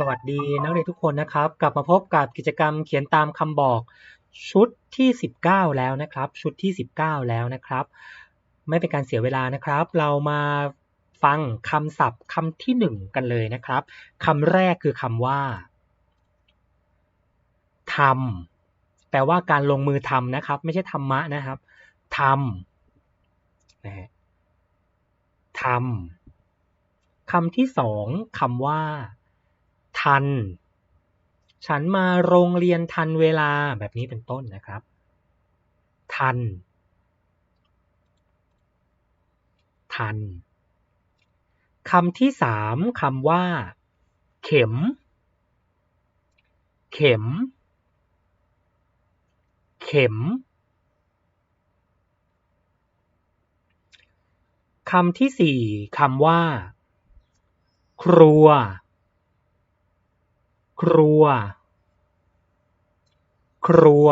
สวัสดีนักเรียนทุกคนนะครับ กลับมาพบกับกิจกรรมเขียนตามคำบอกชุดที่ 19 แล้วนะครับ ชุดที่ 19 แล้วนะครับ ไม่เป็นการเสียเวลานะครับ เรามาฟังคำศัพท์คำที่ 1 กันเลยนะครับคำแรกคือคำว่าทำแปลว่าการลงมือทำนะครับ ไม่ใช่ธรรมะนะครับทำนะฮะทำคำที่สองคำว่า ทัน ฉันมาโรงเรียนทันเวลาแบบนี้เป็นต้นนะครับ ทัน ทันคำที่สามคำว่า เข็ม เข็ม เข็มคำที่สี่คำว่า ครัว ครัว ครัว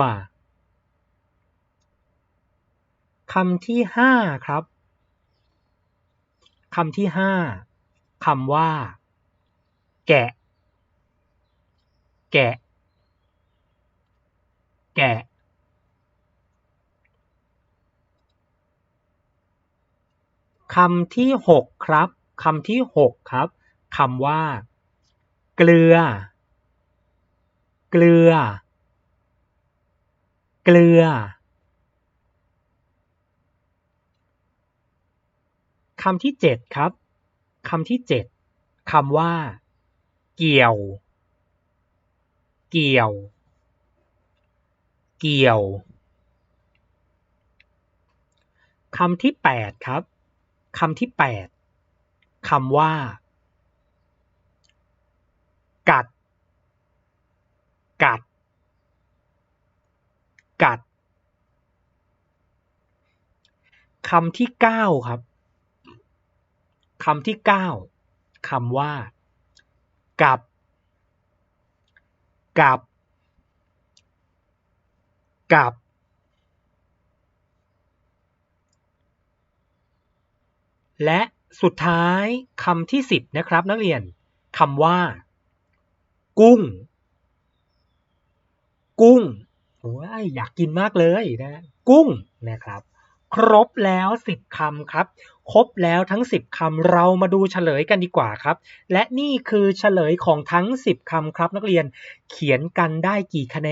คำที่ห้าครับ คำที่ห้าคำว่า แกะ แกะ แกะคำที่หกครับ คำที่หกครับ คำว่า เกลือ เกลือ เกลือคำที่เจ็ดครับคำที่เจ็ดคำว่า เกี่ยว เกี่ยว เกี่ยวคำที่แปดครับคำที่แปดคำว่า กัด กัด กัด คำที่เก้าครับ คำที่เก้าคำว่า กับ กับ กับ และสุดท้ายคำที่สิบนะครับนักเรียนคำว่า กุ้ง กุ้งโอ้ยอยากกินมากเลยนะ กุ้งนะครับ ครบแล้วสิบคำครับ ครบแล้วทั้งสิบคำเรามาดูเฉลยกันดีกว่าครับ และนี่คือเฉลยของทั้งสิบคำครับ นักเรียนเขียนกันได้กี่คะแน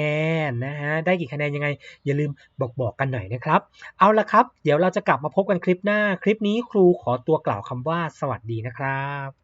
นนะฮะได้กี่คะแนนยังไง อย่าลืมบอกบอกกันหน่อยนะครับ เอาละครับ เดี๋ยวเราจะกลับมาพบกันคลิปหน้าคลิปนี้ครูขอตัวกล่าวคำว่า สวัสดีนะครับ